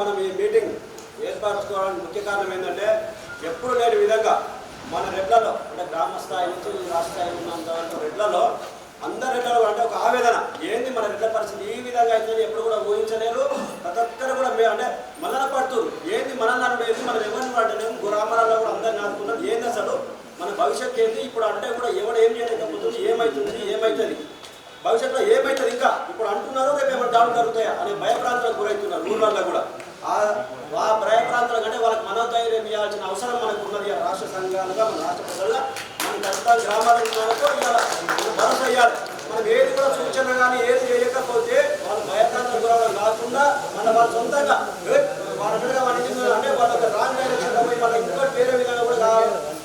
మనం ఈ మీటింగ్ ఏర్పరచుకోవడానికి ముఖ్య కారణం ఏంటంటే ఎప్పుడు లేని విధంగా మన రెడ్లలో అంటే గ్రామ స్థాయి నుంచి రాష్ట్ర స్థాయి ఉన్నంత వరకు రెడ్లలో అందరి రెడ్లలో అంటే ఒక ఆవేదన. ఏంది మన రెడ్ల పరిస్థితి? ఈ విధంగా అయితే ఎప్పుడు కూడా ఊహించలేరు. ప్రతి ఒక్కరు కూడా మేము అంటే మనన పడుతురు ఏంది మనల్ని అనుడేది మనం ఎవరిని పడలేము గ్రామాలలో కూడా అందరిని ఆడుకున్నాం ఏంది అసలు? మన భవిష్యత్తు ఏంది? ఇప్పుడు అంటే కూడా ఎవడు ఏం చేయలేకపోతుంది ఏమవుతుంది ఏమవుతుంది భవిష్యత్తులో ఏమవుతుంది ఇంకా? ఇప్పుడు అంటున్నారు రేపు ఏమైనా దాడులు జరుగుతాయా? అనే భయప్రాంతాలకు గురవుతున్నారు. ఊళ్ళల్లో కూడా. ఆ ఆ కంటే వాళ్ళకి మనోధైర్యం ఇవ్వాల్సిన అవసరం మనకు ఉన్నది రాష్ట్ర సంఘాలుగా మన రాష్ట్ర ప్రజలుగా. మన ఖచ్చితంగా గ్రామాల ఉన్నందుకు ఇవాళ మనం భరోసా ఇవ్వాలి. మనం ఏది కూడా సూచన కానీ ఏది చేయకపోతే వాళ్ళు భయప్రాంతాలకు గురవడం కాకుండా మన వాళ్ళ సొంతంగా వాళ్ళ ఇంటి అంటే వాళ్ళ ఒక రాంగ్ పోయి వాళ్ళ ఇంకోటి వేరే విధంగా కూడా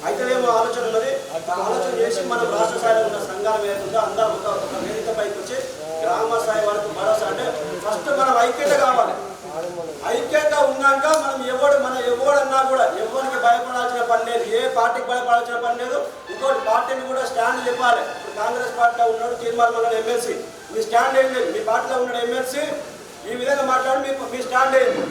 అయితేనేమో ఆలోచన ఉన్నది. ఆ ఆలోచన చేసి మనం రాష్ట్ర స్థాయిలో ఉన్న సంఘాలు ఏదైతుందో అందరూ ఒక వేదిక పైకి వచ్చి గ్రామ స్థాయి వరకు భరోసా అంటే ఫస్ట్ మనం ఐక్యత కావాలి. ఉన్నాక మనం ఎవడు మన ఎవడన్నా కూడా ఎవరికి భయపడాల్సిన పని లేదు ఏ పార్టీకి భయపడాల్సిన పని లేదు ఇంకోటి పార్టీని కూడా స్టాండ్ చెప్పాలి ఇప్పుడు కాంగ్రెస్ పార్టీలో ఉన్నాడు తీర్మానం ఉన్నాడు ఎమ్మెల్సీ. మీ స్టాండ్ ఏంటి మీ పార్టీలో ఉన్నాడు ఎమ్మెల్సీ ఈ విధంగా మాట్లాడి మీకు మీ స్టాండ్ ఏంది?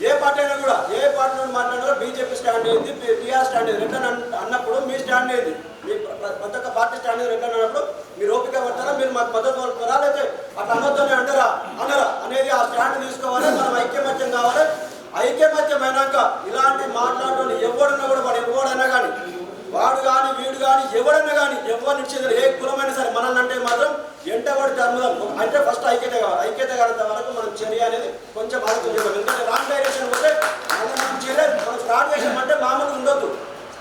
ఏ పార్టీ అయినా కూడా ఏ పార్టీ నుండి మాట్లాడినా బీజేపీ స్టాండ్ అయింది టీఆర్ స్టాండ్ అయింది రిటర్న్ అన్నప్పుడు మీ స్టాండ్ అయింది మీ ప్రతి ఒక్క పార్టీ స్టాండ్ రిటర్న్ అన్నప్పుడు మీరు ఓపిక పడతారా? మీరు మాకు మద్దతు పలుకుతారా? లేకపోతే అట్లా అనొద్దని అంటారా? అనరా? అనేది ఆ స్టాండ్ తీసుకోవాలి మనం ఐక్యమత్యం కావాలి ఐక్యమత్యం అయినాక ఇలాంటి మాట్లాడడం ఎవడున్నా కూడా వాడు ఎవడైనా కానీ వాడు కానీ వీడు కానీ ఎవడన్నా కానీ ఎవరిని ఇచ్చేది ఏ కులమైనా సరే మనల్ని అంటే మాత్రం ఎంటబడి ధర్మం. అంటే ఫస్ట్ ఐక్యత కావాలి. ఐక్యత కానంత వరకు మనం చర్య అనేది కొంచెం ఆలోచించాలి ఎందుకంటే రాంగ్ డైరెక్షన్ పోతే మనం చర్య మనం స్టార్ట్ చేసాం అంటే మామూలుగా ఉండొద్దు.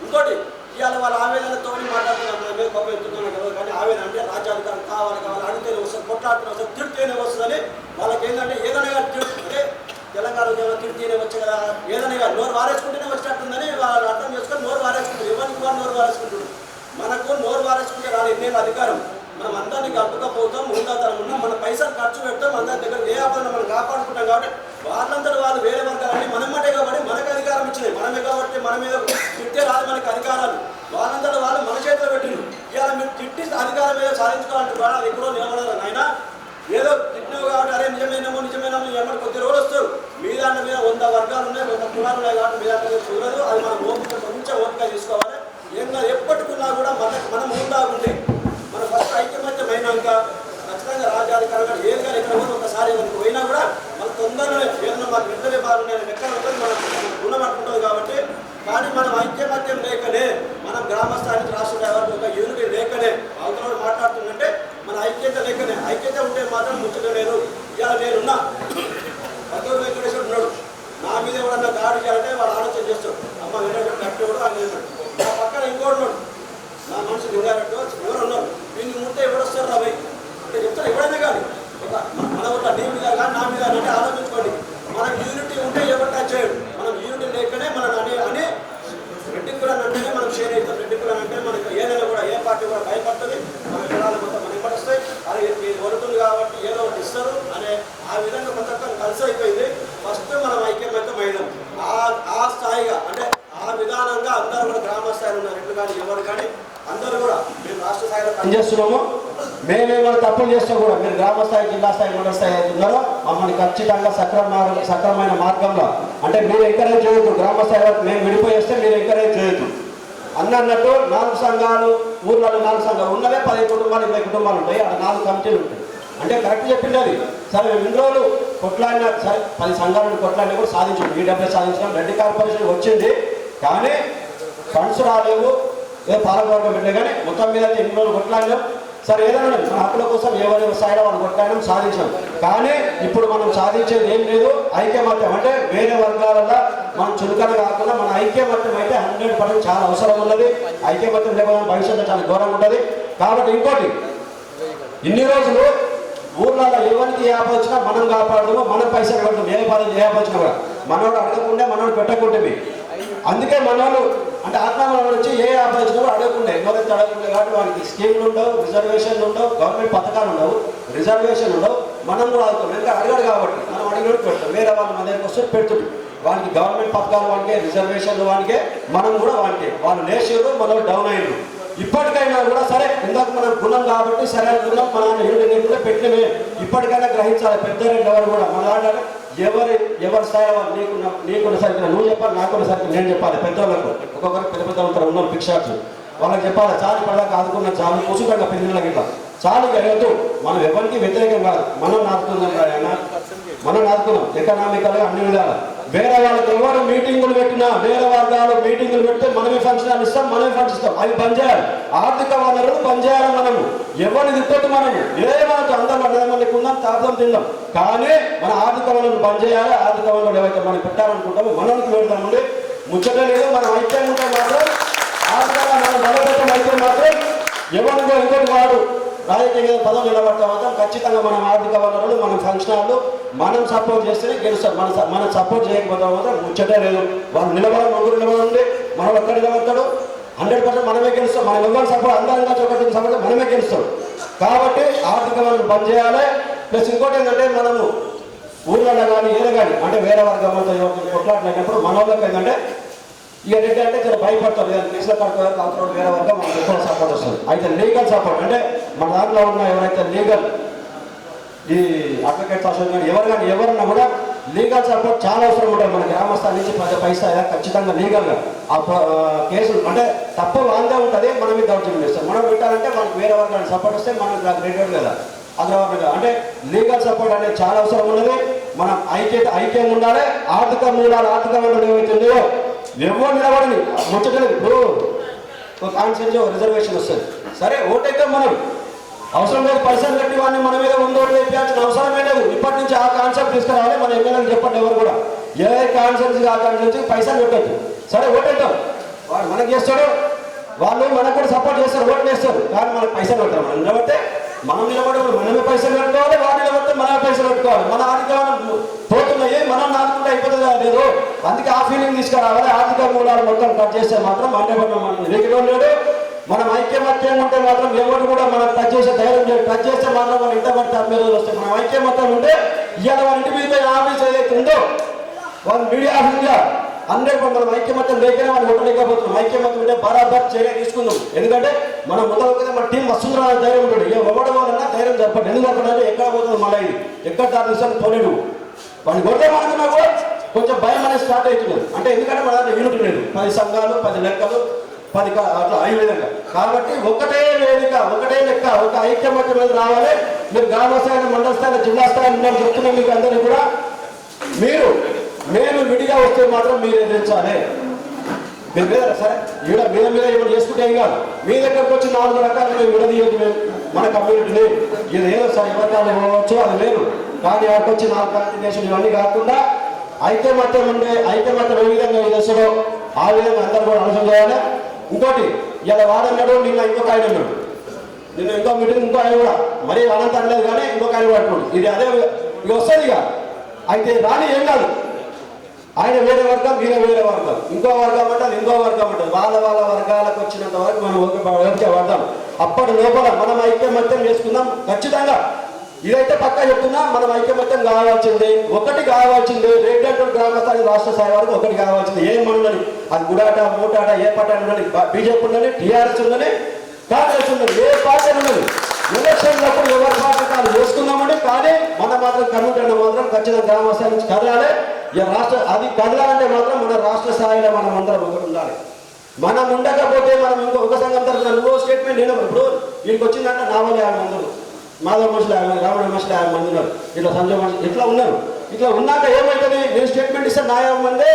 ఇంకోటి ఇవాళ వాళ్ళ ఆవేదనతో మాట్లాడుతున్నాం మన మీద గొప్ప ఎత్తుతున్నాం కదా. కానీ ఆవేదన అంటే రాజ్యాధికారం కావాలి కావాలి. అడిగితేనే వస్తుంది కొట్లాడుతూనే వస్తుంది తిడితేనే వస్తుందని వాళ్ళకి ఏంటంటే ఏదైనా తిడుతుంది తెలంగాణ ఉద్యమం తిడితేనే వచ్చే కదా ఏదైనా నోరు వారేసుకుంటేనే వచ్చినట్టుందని వాళ్ళు అర్థం చేసుకొని నోరు వారేసుకుంటారు. ఎవరికి వారు నోరు వారేసుకుంటారు. మనకు నోరు వారేసుకుంటే రాని ఎన్నేళ్ళ అధికారం. మనం అందరినీ కలుపుకపోతాం ఉందాతనం ఉన్నాం మన పైసలు ఖర్చు పెడతాం అందరి దగ్గర ఏ ఆపదలు మనం కాపాడుకుంటాం కాబట్టి వాళ్ళందరూ వాళ్ళు వేరే వర్గాలని మటే కాబట్టి మనకు అధికారం ఇచ్చినాయి మనమే కాబట్టి మన మీద తిట్టే రాదు మనకి అధికారాలు. వాళ్ళందరూ వాళ్ళు మన చేతిలో పెట్టిండ్రు. ఇవాళ మీరు తిట్టి అధికారం మీద సాధించుకోవాలంటే కూడా అది ఎక్కడో నిలబడాలి ఆయన ఏదో తిట్టినావు కాబట్టి అరే నిజమేనేమో నిజమేనేమో ఏమంటే కొద్ది రోజులు వస్తారు. మీ దాంట్లో మీద వంద వర్గాలు ఉన్నాయి వంద కులాలు ఉన్నాయి కాబట్టి మీ దాంట్లో చూడదు అది మనం ఓపిక కొంచెం ఓపిక తీసుకోవాలి ఏం కాదు ఎప్పటికున్నా కూడా మన మనం ముందాగుండి మన ఫస్ట్ ఐక్యమత్యం అయినాక ఖచ్చితంగా రాజ్యాధికారంగా ఏది కానీ ఎక్కడ కూడా ఒకసారి మనకు పోయినా కూడా మన తొందరగానే ఏదైనా మాకు నిద్రలే బాగున్నాయి ఎక్కడ ఉంటుంది మనం గుణం కాబట్టి కానీ మనం ఐక్యమత్యం లేకనే మనం గ్రామ స్థాయి రాష్ట్ర స్థాయి ఒక యూనిటీ లేకనే అవతల మాట్లాడుతుందంటే మన ఐక్యత లేకనే ఐక్యత ఉంటే మాత్రం ముచ్చట లేదు. ఇలా నేనున్నా పద్దూరు వెంకటేశ్వర ఉన్నాడు నా మీద ఎవడన్నా దాడి వాడు ఆలోచన చేస్తాడు అమ్మ వెంకటేశ్వర కట్టేవాడు అని అన్నాడు నా పక్కన ఇంకోటి ఉన్నాడు నా మనసు లింగారెడ్డి ఎవరు ఉన్నారు దీన్ని ముట్టే ఎవడొస్తారు రా భయ్ అంటే చెప్తారు ఎవడైనా కానీ ఒక మన ఊళ్ళో నీ మీద కానీ నా మీద అంటే ఆలోచించుకోండి మనం యూనిటీ ఉంటే ఎవరు టచ్ చేయడు మనం యూనిటీ లేకనే మనం అనే అని రెడ్డి కులాన్ని అంటేనే మనం షేర్ అవుతాం రెడ్డి కులాన్ని అంటే మనకి ఏదైనా కూడా ఏ పార్టీ కూడా భయపడుతుంది మన కులాలు మొత్తం మనకి పడుస్తాయి అది ఇది వరుతుంది కాబట్టి ఏదో ఒకటి ఇస్తారు అనే ఆ విధంగా మొత్తం కలిసి అయిపోయింది ఫస్ట్ మనం ఐక్యమత్యం అయినాం ఆ ఆ స్థాయిగా అంటే ఆ విధానంగా అందరూ కూడా గ్రామ స్థాయిలో ఉన్న రెడ్లు కానీ ఎవరు కానీ అందరూ కూడా మేము రాష్ట్ర స్థాయిలో పనిచేస్తున్నాము మేమేమైనా తప్పులు చేస్తే కూడా మీరు గ్రామ స్థాయి జిల్లా స్థాయి మండల స్థాయి అవుతున్నారో మమ్మల్ని ఖచ్చితంగా సక్రమ సక్రమైన మార్గంలో అంటే మీరు ఎంకరేజ్ చేయొద్దు. గ్రామ స్థాయి వరకు మేము విడిపోయేస్తే మీరు ఎంకరేజ్ చేయొద్దు. అన్నట్టు నాలుగు సంఘాలు ఊర్లలో నాలుగు సంఘాలు ఉన్నవే పది కుటుంబాలు ఇరవై కుటుంబాలు ఉంటాయి. అక్కడ నాలుగు కమిటీలు ఉంటాయి. అంటే కరెక్ట్ చెప్పింది అది. సరే మేము ఇన్ని రోజులు కొట్లాడిన సరే పది సంఘాలను కొట్లాడిన కూడా సాధించాం. ఈడబ్ల్యూ సాధించాం రెడ్డి కార్పొరేషన్ వచ్చింది. కానీ ఫండ్స్ రాలేవు. ఏదో పాలకవర్గం పెట్టలే కానీ మొత్తం మీద అయితే ఎన్ని రోజులు కొట్లాడినాం. సరే ఏదైనా హక్కుల కోసం ఎవరి స్థాయిలో మనం కొట్టడం సాధించాం. కానీ ఇప్పుడు మనం సాధించేది ఏం లేదు. ఐక్యమత్యం అంటే వేరే వర్గాలలో మనం చులకన కాకుండా మన ఐక్యమత్యం అయితే హండ్రెడ్ పర్సెంట్ చాలా అవసరం ఉన్నది. ఐక్యమత్యం లేకపోతే భవిష్యత్తు చాలా ఘోరంగా ఉంటుంది. కాబట్టి ఇంకోటి ఇన్ని రోజులు ఊర్లలో ఎవరికి ఏ వచ్చినా మనం కాపాడము మనం పైసలు కడతాం ఏ పదం ఏ ఆపద కూడా. మనోడు అడగకుండా మనోడు పెట్టకుంటే అందుకే మనోళ్ళు అంటే ఆత్మ వచ్చి ఏ ఆప వచ్చినా కూడా అడగకుండా కాబట్టి వాడికి స్కీమ్లు ఉండవు రిజర్వేషన్లు ఉండవు గవర్నమెంట్ పథకాలు ఉండవు రిజర్వేషన్ ఉండవు. మనం కూడా అడుగుతాం ఎందుకంటే అడగాడు కాబట్టి. మనం అడిగినట్టు పెడతాం. వేరే వాళ్ళు మన దగ్గరకు వస్తే పెడుతుంటాం. వానికి గవర్నమెంట్ పథకాలు వానికే రిజర్వేషన్లు వానికే మనం కూడా వానికే వాళ్ళు లేచారు మనం డౌన్ అయ్యారు ఇప్పటికైనా కూడా సరే ఇందాక మనం గుణం కాబట్టి సరే గుణం మన ఏడు నేను పెట్టినమే. ఇప్పటికైనా గ్రహించాలి. పెద్ద రెండు ఎవరు కూడా మన దాంట్లో ఎవరి ఎవరి స్థాయి వాళ్ళు నీకున్న నీకున్న సరికి నువ్వు చెప్పాలి నాకున్న సరికి నేను చెప్పాలి. పెద్దవాళ్ళకు ఒక్కొక్కరు పెద్ద పెద్ద ఉంటారు ఉన్నారు భిక్షార్థులు. వాళ్ళకి చెప్పాలి చాలు పడదాకా ఆదుకున్న చాలు కూసుకంగా పిల్లలకి ఇట్లా. చాలు గెలవద్దు మనం ఎవరికి వ్యతిరేకం కాదు. మనం నాటుకుందాం ఆయన మనం నాటుకున్నాం ఎకనామికల్గా అన్ని విధాలు. వేరే వాళ్ళకి ఎవరు మీటింగులు పెట్టినా వేరే వర్గాలు మీటింగులు పెడితే మనమే ఫంక్షన్ ఇస్తాం మనమే ఫంక్షన్ ఇస్తాం. అవి పనిచేయాలి ఆర్థిక వనరులు పనిచేయాలి మనము. ఎవరిని తిప్పొద్దు మనము. ఏ మనకు అందరం మనకి ఉందాం తాపం తిందాం. కానీ మన ఆర్థిక వనరులు పనిచేయాలి ఆర్థిక వనరులు ఏవైతే మనం పెట్టాలనుకుంటామో మనకి పెడతామండి ముచ్చట లేదు మనం అయితే మాత్రం ఆర్థికంగా మనం బలపెట్టం అయితే మాత్రం ఎవరికో వాడు రాజకీయ పదం నిలబడతా మాత్రం ఖచ్చితంగా మనం ఆర్థిక వనరులు మనం ఫంక్షనాలు మనం సపోర్ట్ చేస్తేనే గెలుస్తాం. మన మనం సపోర్ట్ చేయకపోతే మాత్రం ముచ్చటే లేదు. వాళ్ళు నిలబడి ముగ్గురు నిలబడి మనం ఎక్కడ నిలబడతాడు. హండ్రెడ్ పర్సెంట్ మనమే గెలుస్తాం. మనం ఎవరు సపోర్ట్ అందరంగా ఒకటి సపోర్ట్ మనమే గెలుస్తాం. కాబట్టి ఆర్థిక వనరులు బంద్ చేయాలి. ప్లస్ ఇంకోటి ఏంటంటే మనము ఊర్లలో కానీ ఏదో కానీ అంటే వేరే వర్గంతో ఎవరికి కొట్లాడినప్పుడు మన వాళ్ళకి ఏంటంటే ఇక రెడ్డి అంటే చాలా భయపడతాడు ఇక కేసుల కడుపు వేరే వరకు మనకు ఎక్కువ సపోర్ట్ వస్తుంది. అయితే లీగల్ సపోర్ట్ అంటే మన దాంట్లో ఉన్న ఎవరైతే లీగల్ ఈ అడ్వకేట్స్ అసోసియేషన్ ఎవరు కానీ ఎవరన్నా కూడా లీగల్ సపోర్ట్ చాలా అవసరం ఉంటుంది. మన గ్రామస్థాయి నుంచి పది పైసా ఖచ్చితంగా లీగల్గా. ఆ కేసులు అంటే తప్ప వాందే ఉంటుంది మనం మీద దౌర్జన్యం చేస్తాం మనం పెట్టాలంటే మనకు వేరే వర్గానికి సపోర్ట్ వస్తే మనం రెడ్డి కదా. అగ్రవర్గంగా అంటే లీగల్ సపోర్ట్ అనేది చాలా అవసరం ఉన్నది. మనం ఐక్యత ఐక్యం ఉండాలి. ఆర్థిక మూలాలు ఆర్థిక వనరులు ఏమైతుందో ఎవరు నిలబడని? ముచ్చటలేదు. ఇప్పుడు ఒక కాన్సెన్స్ రిజర్వేషన్ వస్తుంది. సరే ఓటైతే మనం. అవసరం లేదు పర్సన్ కట్టి వాడిని మన మీద ఉందో లేపాల్సిన అవసరమే లేదు. ఇప్పటి నుంచి ఆ కాన్సెప్ట్ తీసుకురావాలి మన ఎమ్మెల్యేలకు చెప్పండి ఎవరు కూడా. ఏ కాన్సెన్స్ ఆ కాన్సెన్స్ పైసలు పెట్టద్దు. సరే ఓటేద్దాం. వాడు మనకి చేస్తాడు. వాళ్ళు మనకు కూడా సపోర్ట్ చేస్తారు ఓటు వేస్తారు. కానీ మనకు పైసలు పెట్టారు. మనం నిలబడితే మనం నిలబడి మనమే పైసలు పెట్టుకోవాలి వాడు నిలబడితే మనమే పైసలు పెట్టుకోవాలి మన ఆర్థిక పోతున్నాయి మనం నాటుకుంటే అయిపోతుందా లేదు. అందుకే ఆ ఫీలింగ్ తీసుకురావాలి. ఆర్థిక మూలాలు మొత్తం కట్ చేస్తే మాత్రం మన మనం వెతికడం లేదు మనం ఐక్యమత్యం ఉంటే మాత్రం ఎవరు కూడా మనం టచ్ చేసే ధైర్యం లేదు. టచ్ చేస్తే మాత్రం మన ఇంట పడితే అమ్మే రోజులు వస్తాయి. మనం ఐక్యమత్యం ఉంటే ఇవాళ మన ఇంటి మీద ఆఫీస్ ఏదైతే ఉందో వాళ్ళు మీడియా ఆఫీస్గా హండ్రెడ్ మనం ఐక్యమత్యం లేకనే వాళ్ళు కొట్టలేకపోతున్నాం ఐక్యమత్యం ఉంటే బరాబర్ చర్య తీసుకుందాం. ఎందుకంటే మనం మొదలు కదా మన టీం వస్తుందా ధైర్యం ఉంటుంది. ఏ ఒకటి ధైర్యం చెప్పండి. ఎందుకు ఎక్కడ పోతుంది మళ్ళీ ఇది? ఎక్కడ దాని విషయాన్ని పోలేడు. వాడిని కొడితే మనకున్నా కూడా కొంచెం భయం అనేది స్టార్ట్ అవుతున్నది అంటే ఎందుకంటే మన దగ్గర యూనిట్ లేదు. పది సంఘాలు పది లెక్కలు పది అట్లా ఈ విధంగా కాబట్టి ఒకటే వేదిక ఒకటే లెక్క ఒక ఐక్యమత్యం మీద రావాలి. మీరు గ్రామ స్థాయి మండల స్థాయి జిల్లా స్థాయి చెప్తున్నాం మీకు అందరూ కూడా మీరు మేము అయితే మాత్రం మీరు ఎదిరించాలి మీరు మీద సరే ఈడ మీద మీద ఏమైనా చేసుకుంటే ఏం కాదు. మీ దగ్గరకు వచ్చి నాలుగు రకాలు మేము విడదీయద్దు మేము మన కమ్యూనిటీని ఇది ఏదో సార్ ఎవరికాలు ఇవ్వచ్చు అది లేదు. కానీ అక్కడికి వచ్చి నాలుగు కాంటినేషన్ ఇవన్నీ కాకుండా అయితే ఐక్యమత్యం ఉండే మాత్రం ఏ విధంగా చేస్తాడో ఆ విధంగా అందరూ కూడా ఆలోచన చేయాలి. ఇంకోటి ఇలా వాడన్నాడు నిన్న ఇంకొక ఆయన ఉన్నాడు. నిన్న ఇంకో మీటింగ్ ఇంకో ఆయన కూడా. మరీ అనంత అనలేదు కానీ ఇంకొక ఆయన కూడా ఇది అదే ఇది వస్తుంది ఇక అయితే రాని ఏం కాదు. ఆయన వేరే వర్గం వీరే వేరే వర్గం. ఇంకో వర్గం అంటారు ఇంకో వర్గం అంటారు. వాళ్ళ వాళ్ళ వర్గాలకు వచ్చినంత వరకు మనం ఒక ఓకే పడదాం అప్పటి లోపల మనం ఐక్యమత్యం చేసుకుందాం ఖచ్చితంగా. ఇదైతే పక్కా చెప్తున్నా మనం ఐక్యమత్యం కావాల్సిందే ఒకటి కావాల్సిందే రెడ్ గ్రామ స్థాయి రాష్ట్ర స్థాయి వరకు ఒకటి కావాల్సింది. ఏం ఉండని అది గుడాట మూటాట ఏ పార్టీ ఉండని బీజేపీ ఉండని టీఆర్ఎస్ ఉండని కాంగ్రెస్ ఉండదు ఏ పార్టీ ఉండదు. ఎలక్షన్లప్పుడు ఎవరి పార్టీ కాదు చేసుకుందామండి? కానీ మన మాత్రం కమిటీ మాత్రం ఖచ్చితంగా గ్రామ స్థాయి నుంచి కదలాలి. ఇక రాష్ట్ర అది కదలాలంటే మాత్రం మన రాష్ట్ర స్థాయిలో మనం అందరం ఒకటి ఉండాలి. మనం ఉండకపోతే మనం ఇంకో ఒక సంఘం తరఫున నువ్వు స్టేట్మెంట్ నేను ఇప్పుడు వీళ్ళకి వచ్చిందంటే నా వాళ్ళు యాభై మంది మాధవ మనుషులు యాభై మంది రావణ మనుషులు యాభై మంది ఉన్నారు. ఇట్లా సంజయ్ మనుషులు ఇట్లా ఉన్నారు. ఇట్లా ఉన్నాక ఏమవుతుంది నేను స్టేట్మెంట్ ఇస్తే నా యాభై మందే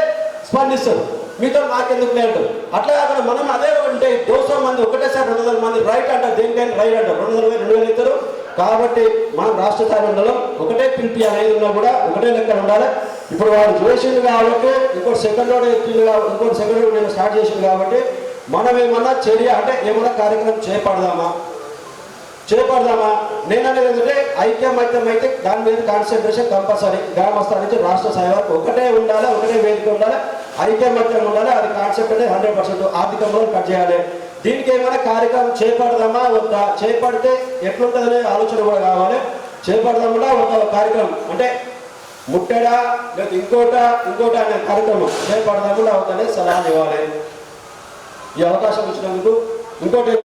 స్పందిస్తారు. మీతో మాకెందుకు లేదు? అట్లా కాకుండా మనం అదే ఉంటే దోసం మంది ఒకటేసారి రెండు వందల మంది రైట్ అంటారు. దేనికైనా రైట్ అంటారు. రెండు వందల రెండు వేలు ఇద్దరు కాబట్టి మనం రాష్ట్ర స్థాయి ఉండాలి ఒకటే పిలిపి అనేది ఉన్నా కూడా ఒకటే లెక్క ఉండాలి. ఇప్పుడు వాడు చేసింది కాబట్టి ఇంకోటి సెకండ్ రోడ్ ఎక్కింది ఇంకోటి సెకండ్ రోడ్ నేను స్టార్ట్ చేసింది కాబట్టి మనం ఏమన్నా చర్య అంటే ఏమన్నా కార్యక్రమం చేపడదామా? చేపడదామా? నేను అనేది ఏంటంటే ఐక్యమత్యం అయితే దాని మీద కాన్సన్ట్రేషన్ కంపల్సరీ గ్రామ స్థాయి నుంచి రాష్ట్ర స్థాయి వరకు ఒకటే ఉండాలి ఒకటే వేదిక ఉండాలి? ఐక్యమత్యం ఉండాలి? అది కాన్సెప్ట్ అనేది హండ్రెడ్ పర్సెంట్ ఆర్థికంలో కట్ చేయాలి. దీనికి ఏమైనా కార్యక్రమం చేపడదామా వద్దా? చేపడితే ఎట్లుంటుందనే ఆలోచన కూడా కావాలి. చేపడదామా ఒక కార్యక్రమం. అంటే ముట్టడా లేదా ఇంకోట ఇంకోట అనే కార్యక్రమం. చేపడదామా వద్దనే సలహా ఇవ్వాలి. ఈ అవకాశం ఇచ్చినందుకు ఇంకోటి